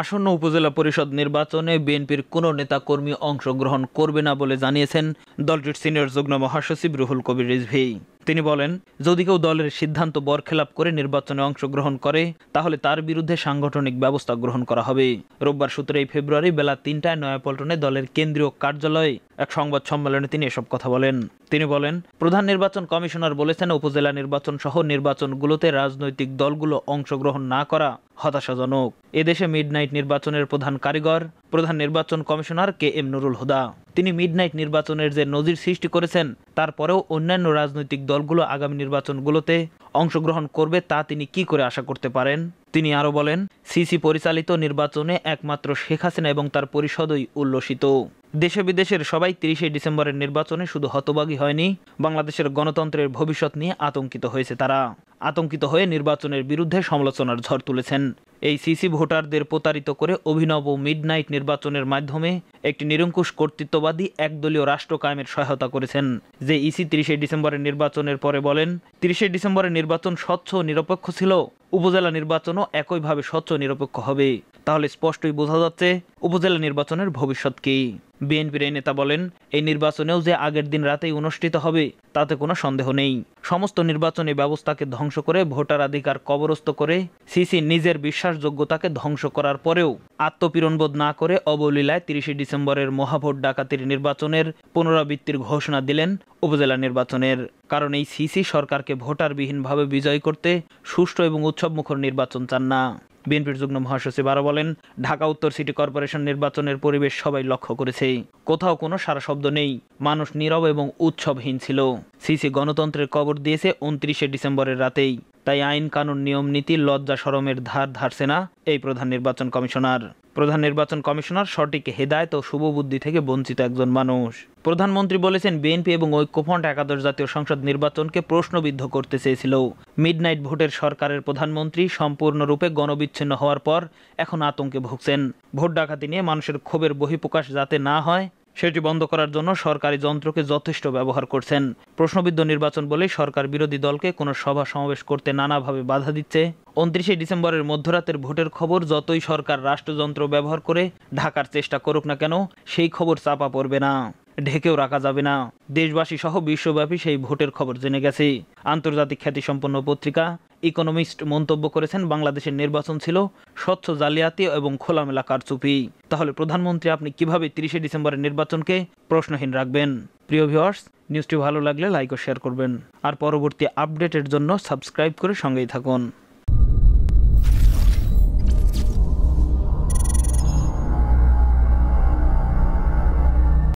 আসন্ন উপজেলা পরিষদ নির্বাচনে বিএনপির কোনো নেতাকর্মী অংশগ্রহণ করবে না বলে জানিয়েছেন দলটির সিনিয়র যুগ্ম মহাসচিব রুহুল কবির রিজভি। তিনি বলেন, যদি কেউ দলের সিদ্ধান্ত বরখেলাপ করে নির্বাচনে অংশগ্রহণ করে, তাহলে তার বিরুদ্ধে সাংগঠনিক ব্যবস্থা গ্রহণ করা হবে। রোববার সতেরোই ফেব্রুয়ারি বেলা তিনটায় নয়াপল্টনে দলের কেন্দ্রীয় কার্যালয়ে এক সংবাদ সম্মেলনে তিনি এসব কথা বলেন। তিনি বলেন, প্রধান নির্বাচন কমিশনার বলেছেন, উপজেলা নির্বাচন সহ নির্বাচনগুলোতে রাজনৈতিক দলগুলো অংশগ্রহণ না করা হতাশাজনক। এদেশে মিডনাইট নির্বাচনের প্রধান কারিগর, প্রধান নির্বাচন commissioner K M Nurul Huda. তিনি মিডনাইট নির্বাচনের যে নজির সৃষ্টি করেছেন তারপরেও অন্যান্য রাজনৈতিক দলগুলো আগামী নির্বাচনগুলোতে অংশগ্রহণ করবে তা তিনি কি করে আশা করতে পারেন? তিনি আরও বলেন, সিসি পরিচালিত নির্বাচনে একমাত্র শেখ হাসিনা এবং তার পরিষদই উল্লসিত। দেশে বিদেশের সবাই তিরিশে ডিসেম্বরের নির্বাচনে শুধু হতবাগী হয়নি, বাংলাদেশের গণতন্ত্রের ভবিষ্যৎ নিয়ে আতঙ্কিত হয়েছে তারা। আতঙ্কিত হয়ে নির্বাচনের বিরুদ্ধে সমালোচনার ঝড় তুলেছেন। এই সিসি ভোটারদের প্রতারিত করে অভিনব মিডনাইট নির্বাচনের মাধ্যমে একটি নিরঙ্কুশ কর্তৃত্ববাদী একদলীয় রাষ্ট্র কায়েমের সহায়তা করেছেন। যে ইসি তিরিশে ডিসেম্বরের নির্বাচনের পরে বলেন, তিরিশে ডিসেম্বরের নির্বাচন স্বচ্ছ নিরপেক্ষ ছিল। উপজেলা নির্বাচনও একইভাবে স্বচ্ছ নিরপেক্ষ হবে। তাহলে স্পষ্টই বোঝা যাচ্ছে উপজেলা নির্বাচনের ভবিষ্যৎ কি। বিএনপির এই নেতা বলেন, এই নির্বাচনেও যে আগের দিন রাতেই অনুষ্ঠিত হবে, তাতে কোনো সন্দেহ নেই। সমস্ত নির্বাচনী ব্যবস্থাকে ধ্বংস করে ভোটারাধিকার কবরস্থ করে সিসি নিজের বিশ্বাসযোগ্যতাকে ধ্বংস করার পরেও আত্মপীড়নবোধ না করে অবলীলায় তিরিশে ডিসেম্বরের মহাভোট ডাকাতির নির্বাচনের পুনরাবৃত্তির ঘোষণা দিলেন উপজেলা নির্বাচনের। কারণ এই সিসি সরকারকে ভোটারবিহীনভাবে বিজয় করতে সুষ্ঠু এবং উৎসবমুখর নির্বাচন চান না। বিএনপির যুগ্ম মহাসচিব আরও বলেন, ঢাকা উত্তর সিটি কর্পোরেশন নির্বাচনের পরিবেশ সবাই লক্ষ্য করেছে। কোথাও কোনো সারা শব্দ নেই। মানুষ নীরব এবং উৎসবহীন ছিল। সিসি গণতন্ত্রের কবর দিয়েছে উনত্রিশে ডিসেম্বরের রাতেই। তাই আইন, কানুন, নিয়ম, নীতি, লজ্জা, সরমের ধার ধারছে না এই প্রধান নির্বাচন কমিশনার। প্রধান নির্বাচন কমিশনার সঠিক হেদায়ত ও শুভবুদ্ধি থেকে বঞ্চিত একজন মানুষ। প্রধানমন্ত্রী বলেছেন, বিএনপি এবং ঐক্যফ্রন্ট একাদশ জাতীয় সংসদ নির্বাচনকে প্রশ্নবিদ্ধ করতে চেয়েছিল। মিডনাইট ভোটের সরকারের প্রধানমন্ত্রী সম্পূর্ণরূপে গণবিচ্ছিন্ন হওয়ার পর এখন আতঙ্কে ভুগছেন। ভোট ডাকাতি নিয়ে মানুষের ক্ষোভের বহিঃপ্রকাশ যাতে না হয় সেটি বন্ধ করার জন্য সরকারি যন্ত্রকে যথেষ্ট ব্যবহার করছেন। প্রশ্নবিদ্ধ নির্বাচন বলে সরকার বিরোধী দলকে কোনো সভা সমাবেশ করতে নানাভাবে বাধা দিচ্ছে। উনত্রিশে ডিসেম্বরের মধ্যরাতের ভোটের খবর যতই সরকার রাষ্ট্রযন্ত্র ব্যবহার করে ঢাকার চেষ্টা করুক না কেন, সেই খবর চাপা পড়বে না, ঢেকেও রাখা যাবে না। দেশবাসী সহ বিশ্বব্যাপী সেই ভোটের খবর জেনে গেছে। আন্তর্জাতিক খ্যাতিসম্পন্ন পত্রিকা ইকোনমিস্ট মন্তব্য করেছেন, বাংলাদেশের নির্বাচন ছিল স্বচ্ছ জালিয়াতি এবং খোলামেলা কারচুপি। তাহলে প্রধানমন্ত্রী আপনি কীভাবে তিরিশে ডিসেম্বরের নির্বাচনকে প্রশ্নহীন রাখবেন? প্রিয় ভিওয়ার্স নিউজটি ভালো লাগলে লাইক ও শেয়ার করবেন। আর পরবর্তী আপডেটের জন্য সাবস্ক্রাইব করে সঙ্গেই থাকুন।